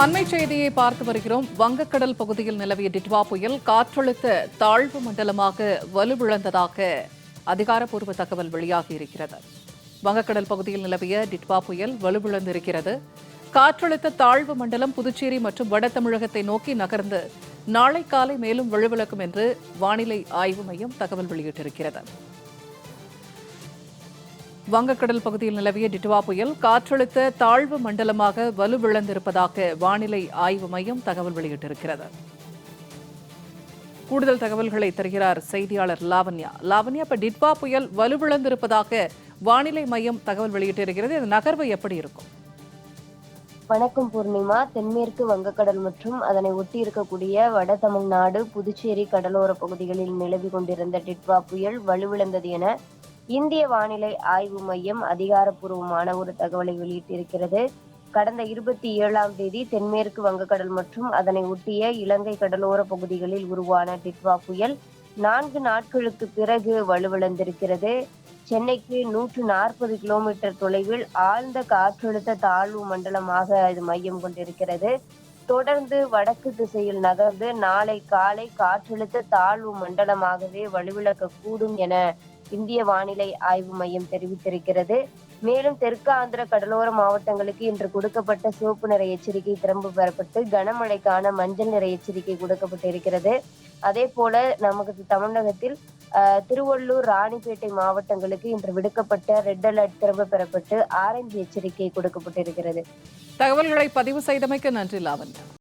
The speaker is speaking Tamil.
அண்மை செய்தியை பார்த்து வருகிறோம். வங்கக்கடல் பகுதியில் நிலவிய டிட்வா புயல் காற்றழுத்த தாழ்வு மண்டலமாக வலுவிழந்ததாக அதிகாரப்பூர்வ தகவல் வெளியாகி இருக்கிறது. வங்கக்கடல் பகுதியில் நிலவிய டிட்வா புயல் வலுவிழந்திருக்கிறது. காற்றழுத்த தாழ்வு மண்டலம் புதுச்சேரி மற்றும் வட தமிழகத்தை நோக்கி நகர்ந்து நாளை காலை மேலும் வலுவிழக்கும் என்று வானிலை ஆய்வு மையம் தகவல் வெளியிட்டிருக்கிறது. வங்கக்கடல் பகுதியில் நிலவிய டிட்வா புயல் காற்றழுத்த தாழ்வு மண்டலமாக வலுவிழந்திருப்பதாக வானிலை ஆய்வு மையம் தகவல் வெளியிட்டிருக்கிறது. கூடுதல் தகவல்களை தருகிறார் செய்தியாளர் லாவண்யா. லாவண்யா இப்ப டிட்வா புயல் வலுவிழந்திருப்பதாக வானிலை மையம் தகவல் வெளியிட்டிருக்கிறது. இந்த நகர்வு எப்படி இருக்கும்? வணக்கம் பூர்ணிமா. தென்மேற்கு வங்கக்கடல் மற்றும் அதனை ஒட்டி இருக்கக்கூடிய வட தமிழ்நாடு புதுச்சேரி கடலோர பகுதிகளில் நிலவி கொண்டிருந்த டிட்வா புயல் வலுவிழந்தது என இந்திய வானிலை ஆய்வு மையம் அதிகாரப்பூர்வமான ஒரு தகவலை வெளியிட்டிருக்கிறது. கடந்த இருபத்தி ஏழாம் தேதி தென்மேற்கு வங்கக்கடல் மற்றும் அதனை ஒட்டிய இலங்கை கடலோர பகுதிகளில் உருவான டிட்வா புயல் நான்கு நாட்களுக்கு பிறகு வலுவிழந்திருக்கிறது. சென்னைக்கு நூற்று நாற்பது கிலோமீட்டர் தொலைவில் ஆழ்ந்த காற்றழுத்த தாழ்வு மண்டலமாக இது மையம் கொண்டிருக்கிறது. தொடர்ந்து வடக்கு திசையில் நகர்ந்து நாளை காலை காற்றழுத்த தாழ்வு மண்டலமாகவே வலுவிழக்க கூடும் என இந்திய வானிலை ஆய்வு மையம் தெரிவித்திருக்கிறது. மேலும் தெற்கு ஆந்திர கடலோர மாவட்டங்களுக்கு இன்று கொடுக்கப்பட்ட சிவப்பு நிற எச்சரிக்கை திரும்ப பெறப்பட்டு கனமழைக்கான மஞ்சள் நிற எச்சரிக்கை கொடுக்கப்பட்டிருக்கிறது. அதே போல நமக்கு தமிழகத்தில் அஹ், திருவள்ளூர் ராணிப்பேட்டை மாவட்டங்களுக்கு இன்று விடுக்கப்பட்ட ரெட் அலர்ட் திரும்ப பெறப்பட்டு ஆரஞ்சு எச்சரிக்கை கொடுக்கப்பட்டிருக்கிறது. தகவல்களை பதிவு செய்தமைக்கு நன்றி லாவண்யா.